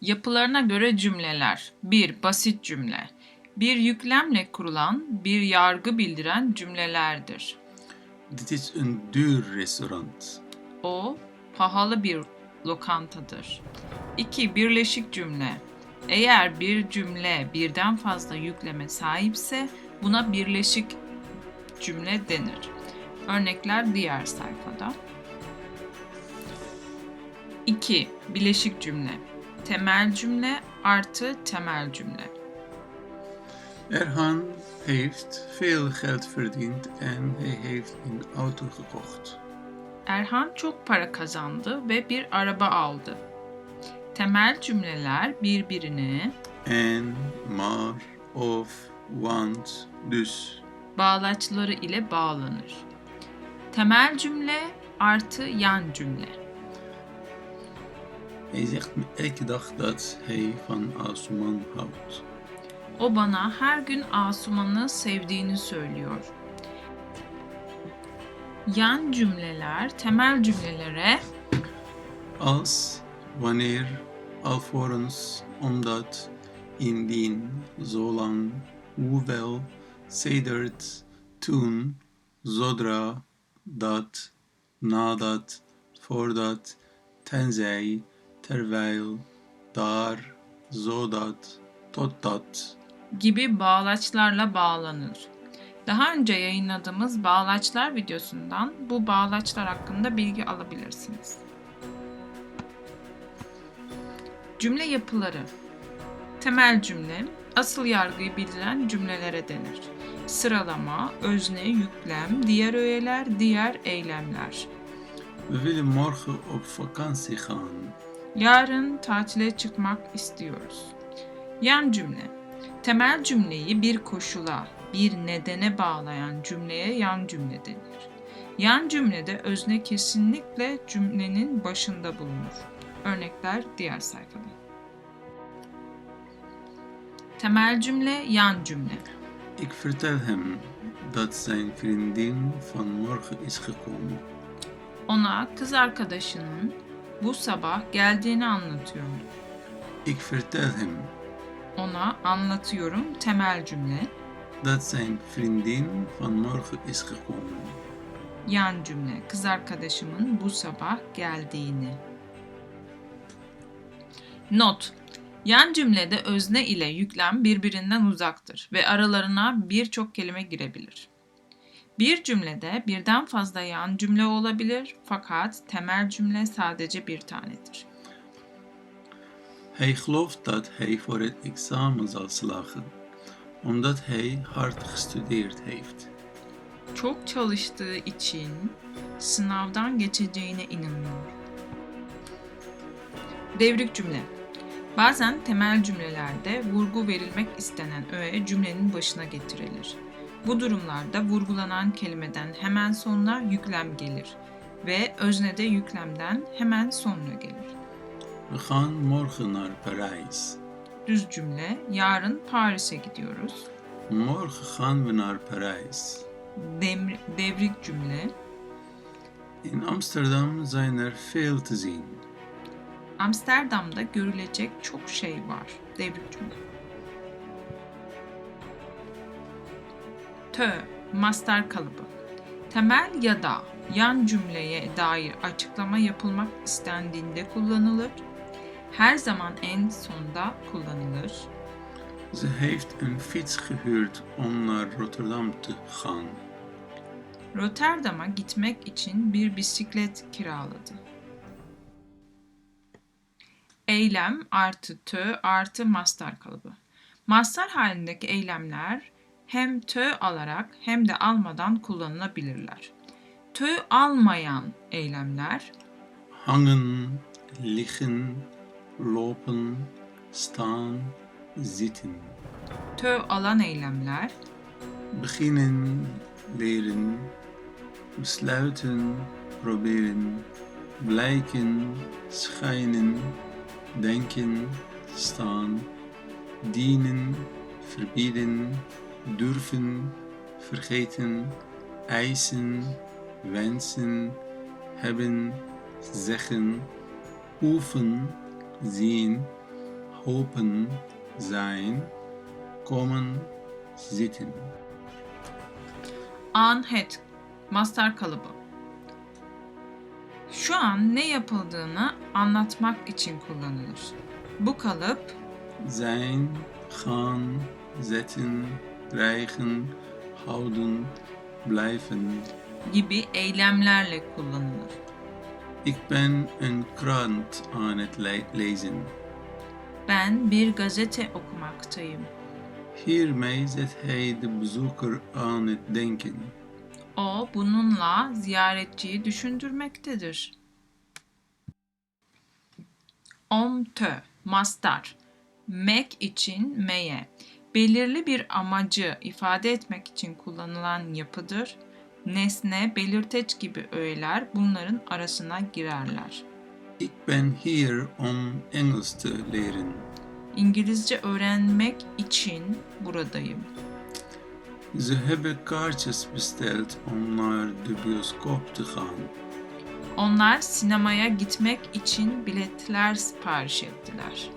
Yapılarına göre cümleler 1. Basit cümle Bir yüklemle kurulan, bir yargı bildiren cümlelerdir. Dit is een duur restaurant. O, pahalı bir lokantadır. 2. Birleşik cümle Eğer bir cümle birden fazla yükleme sahipse buna birleşik cümle denir. Örnekler diğer sayfada. 2. Bileşik cümle Temel cümle artı temel cümle. Erhan heeft veel geld verdiend en hij heeft een auto gekocht. Erhan çok para kazandı ve bir araba aldı. Temel cümleler birbirine En, maar, of, want, dus. bağlaçları ile bağlanır. Temel cümle artı yan cümle. Hij zegt me elke dag dat hij van Asuman houdt. O bana her gün Asuman'ı sevdiğini söylüyor. Yan cümleler temel cümlelere Als, wanneer, alvorens, omdat, indien, zolang, hoewel, sedert, toen, zodra, dat, nadat, voordat, tenzij, terwijl, daar, zodat, totdat. gibi bağlaçlarla bağlanır. Daha önce yayınladığımız bağlaçlar videosundan bu bağlaçlar hakkında bilgi alabilirsiniz. Cümle yapıları Temel cümle, asıl yargıyı bildiren cümlelere denir. Sıralama, özne, yüklem, diğer öğeler, diğer eylemler. We willen morgen op vakantie gaan. Yarın tatile çıkmak istiyoruz. Yan cümle. Temel cümleyi bir koşula, bir nedene bağlayan cümleye yan cümle denir. Yan cümlede özne kesinlikle cümlenin başında bulunur. Örnekler diğer sayfada. Temel cümle, yan cümle. Ik vertel hem dat zijn vriendin vanmorgen is gekomen. Ona kız arkadaşının bu sabah geldiğini anlatıyorum. Ik vertel hem Ona anlatıyorum temel cümle. dat zijn vriendin vanmorgen is gekomen. Yan cümle kız arkadaşımın bu sabah geldiğini. Not Yan cümlede özne ile yüklem birbirinden uzaktır ve aralarına birçok kelime girebilir. Bir cümlede birden fazla yan cümle olabilir fakat temel cümle sadece bir tanedir. Hij gelooft dat hij voor het examen zal slagen, omdat hij hard gestudeerd heeft. Çok çalıştığı için sınavdan geçeceğine inanıyor. Devrik cümle. Bazen temel cümlelerde vurgu verilmek istenen öğe cümlenin başına getirilir. Bu durumlarda vurgulanan kelimeden hemen sonra yüklem gelir ve öznede yüklemden hemen sonra gelir. Gaan morgen naar Parijs. Düz cümle, yarın Paris'e gidiyoruz. Morgen gaan we naar Parijs. Demr- devrik cümle, In Amsterdam zijn er veel te zien. Amsterdam'da görülecek çok şey var. Devrik cümle. Tö, master kalıbı. Temel ya da yan cümleye dair açıklama yapılmak istendiğinde kullanılır. Her zaman en sonda kullanılır. Ze heeft een fiets gehuurd om naar Rotterdam te gaan. Rotterdam'a gitmek için bir bisiklet kiraladı. Eylem artı tö artı master kalıbı. Master halindeki eylemler hem tö alarak hem de almadan kullanılabilirler. Tö almayan eylemler Hangen, liggen, lopen, staan, zitten. tö alan eylemler Beginnen, leren, besluiten, proberen, blijken, schijnen, denken, staan, dienen, verbieden, durven, vergeten, eisen, wensen, hebben, zeggen, oefen, zien, hopen, zijn, komen, zitten. An het mastar kalıbı. Şu an ne yapıldığını anlatmak için kullanılır. Bu kalıp Zijn, gaan, zetten, krijgen, houden, blijven. gibi eylemlerle kullanılır. Ik ben een krant aan het le- lezen. Ben bir gazete okumaktayım. Hiermee zet hij de bezoeker aan het denken. O bununla ziyaretçiyi düşündürmektedir. Om tö, mastar. Mek için meye. Belirli bir amacı ifade etmek için kullanılan yapıdır. Nesne, belirteç gibi öğeler bunların arasına girerler. Ik ben hier om Engels te leren. İngilizce öğrenmek için buradayım. Ze hebben kaartjes besteld om naar de bioscoop te gaan. Onlar sinemaya gitmek için biletler sipariş ettiler.